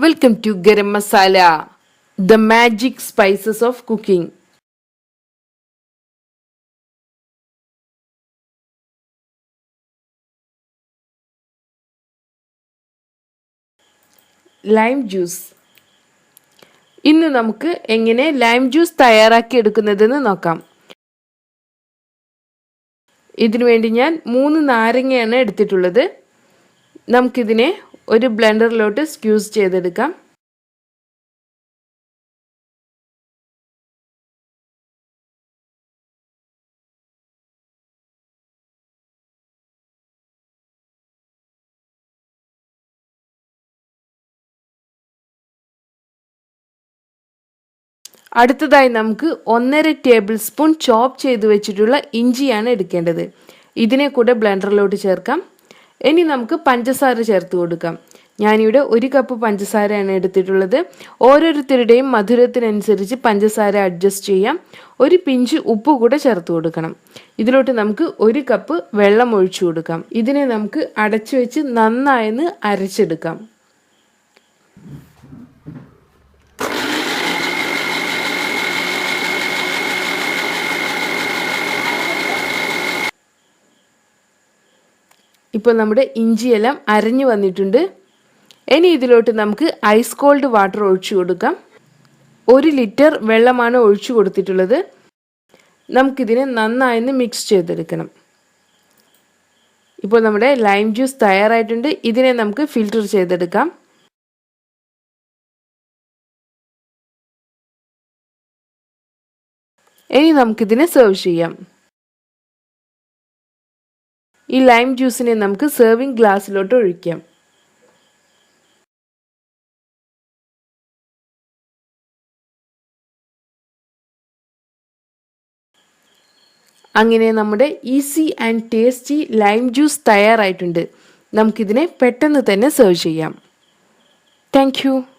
Welcome to Garam Masala, the magic spices of cooking. Lime juice ഇന്ന് നമുക്ക് എങ്ങനെ lime juice തയ്യാറാക്കി എടുക്കുന്നതെന്ന് നോക്കാം. ഇതിനുവേണ്ടി ഞാൻ മൂന്ന് നാരങ്ങയാണ് എടുത്തിട്ടുള്ളത്. നമുക്കിതിനെ ഒരു ബ്ലെൻഡറിലോട്ട് സ്ക്യൂസ് ചെയ്തെടുക്കാം. അടുത്തതായി നമുക്ക് ഒന്നര ടേബിൾ സ്പൂൺ ചോപ്പ് ചെയ്ത് വെച്ചിട്ടുള്ള ഇഞ്ചിയാണ് എടുക്കേണ്ടത്. ഇതിനെ കൂടെ ബ്ലെൻഡറിലോട്ട് ചേർക്കാം. ഇനി നമുക്ക് പഞ്ചസാര ചേർത്ത് കൊടുക്കാം. ഞാനിവിടെ ഒരു കപ്പ് പഞ്ചസാരയാണ് എടുത്തിട്ടുള്ളത്. ഓരോരുത്തരുടെയും മധുരത്തിനനുസരിച്ച് പഞ്ചസാര അഡ്ജസ്റ്റ് ചെയ്യാം. ഒരു പിഞ്ച് ഉപ്പ് കൂടെ ചേർത്ത് കൊടുക്കണം. ഇതിലോട്ട് നമുക്ക് ഒരു കപ്പ് വെള്ളം ഒഴിച്ചു കൊടുക്കാം. ഇതിനെ നമുക്ക് അടച്ചു വെച്ച് നന്നായെന്ന് അരച്ചെടുക്കാം. ഇപ്പോൾ നമ്മുടെ ഇഞ്ചിയെല്ലാം അരഞ്ഞു വന്നിട്ടുണ്ട്. ഇനി ഇതിലോട്ട് നമുക്ക് ഐസ് കോൾഡ് വാട്ടർ ഒഴിച്ചു കൊടുക്കാം. ഒരു ലിറ്റർ വെള്ളമാണ് ഒഴിച്ചു കൊടുത്തിട്ടുള്ളത്. നമുക്കിതിനെ നന്നായി മിക്സ് ചെയ്തെടുക്കണം. ഇപ്പോൾ നമ്മുടെ ലൈം ജ്യൂസ് തയ്യാറായിട്ടുണ്ട്. ഇതിനെ നമുക്ക് ഫിൽറ്റർ ചെയ്തെടുക്കാം. ഇനി നമുക്കിതിനെ സെർവ് ചെയ്യാം. ഈ ലൈം ജ്യൂസിനെ നമുക്ക് സെർവിങ് ഗ്ലാസ്സിലോട്ട് ഒഴിക്കാം. അങ്ങനെ നമ്മുടെ easy and tasty lime juice തയ്യാറായിട്ടുണ്ട്. നമുക്കിതിനെ പെട്ടെന്ന് തന്നെ സെർവ് ചെയ്യാം. താങ്ക്